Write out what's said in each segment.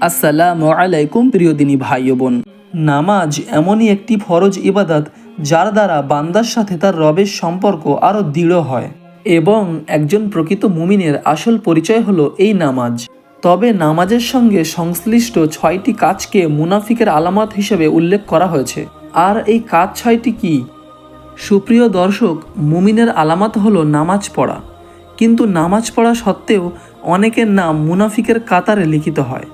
আসসালামু আলাইকুম প্রিয় দিনী ভাই বোন। নামাজ এমনই একটি ফরজ ইবাদত যার দ্বারা বান্দার সাথে তার রবের সম্পর্ক আরও দৃঢ় হয়। এবং একজন প্রকৃত মুমিনের আসল পরিচয় হলো এই নামাজ। তবে নামাজের সঙ্গে সংশ্লিষ্ট ছয়টি কাজকে মুনাফিকের আলামত হিসেবে উল্লেখ করা হয়েছে। আর এই কাজ ছয়টি কি? সুপ্রিয় দর্শক, মুমিনের আলামত হলো নামাজ পড়া। কিন্তু নামাজ পড়া সত্ত্বেও অনেকের নাম মুনাফিকের কাতারে লিখিত হয়।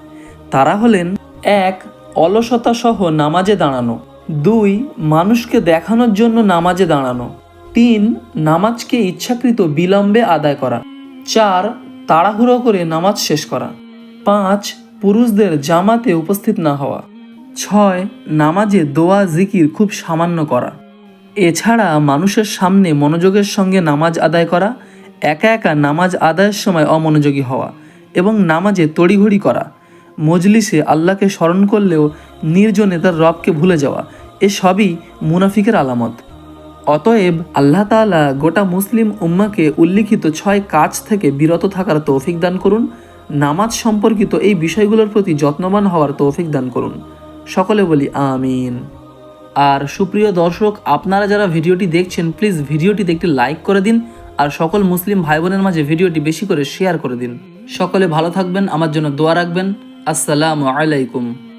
তারা হলেন, এক অলসতা সহ নামাজে দাঁড়ানো। দুই, মানুষকে দেখানোর জন্য নামাজে দাঁড়ানো। তিন, নামাজকে ইচ্ছাকৃত বিলম্বে আদায় করা। চার, তাড়াহুড়ো করে নামাজ শেষ করা। পাঁচ, পুরুষদের জামাতে উপস্থিত না হওয়া। ছয়, নামাজে দোয়া, জিকির খুব সামান্য করা। এছাড়া মানুষের সামনে মনোযোগের সঙ্গে নামাজ আদায় করা, একা একা নামাজ আদায়ের সময় অমনোযোগী হওয়া এবং নামাজে তড়িঘড়ি করা। মজলিসে আল্লাহকে স্মরণ করলেও নির্জনে তার রবকে ভুলে যাওয়া এসবই মুনাফিকের আলামত। অতএব আল্লাহ তাআলা গোটা মুসলিম উম্মাকে উল্লিখিত ছয় কাজ থেকে বিরত থাকার তৌফিক দান করুন, নামাজ সম্পর্কিত এই বিষয়গুলোর প্রতি যত্নবান হওয়ার তৌফিক দান করুন। সকলে বলি আমিন। আর সুপ্রিয় দর্শক, আপনারা যারা ভিডিওটি দেখছেন, প্লিজ ভিডিওটিতে একটি লাইক করে দিন আর সকল মুসলিম ভাই বোনের মাঝে ভিডিওটি বেশি করে শেয়ার করে দিন। সকলে ভালো থাকবেন, আমার জন্য দোয়া রাখবেন। আসসালামু আলাইকুম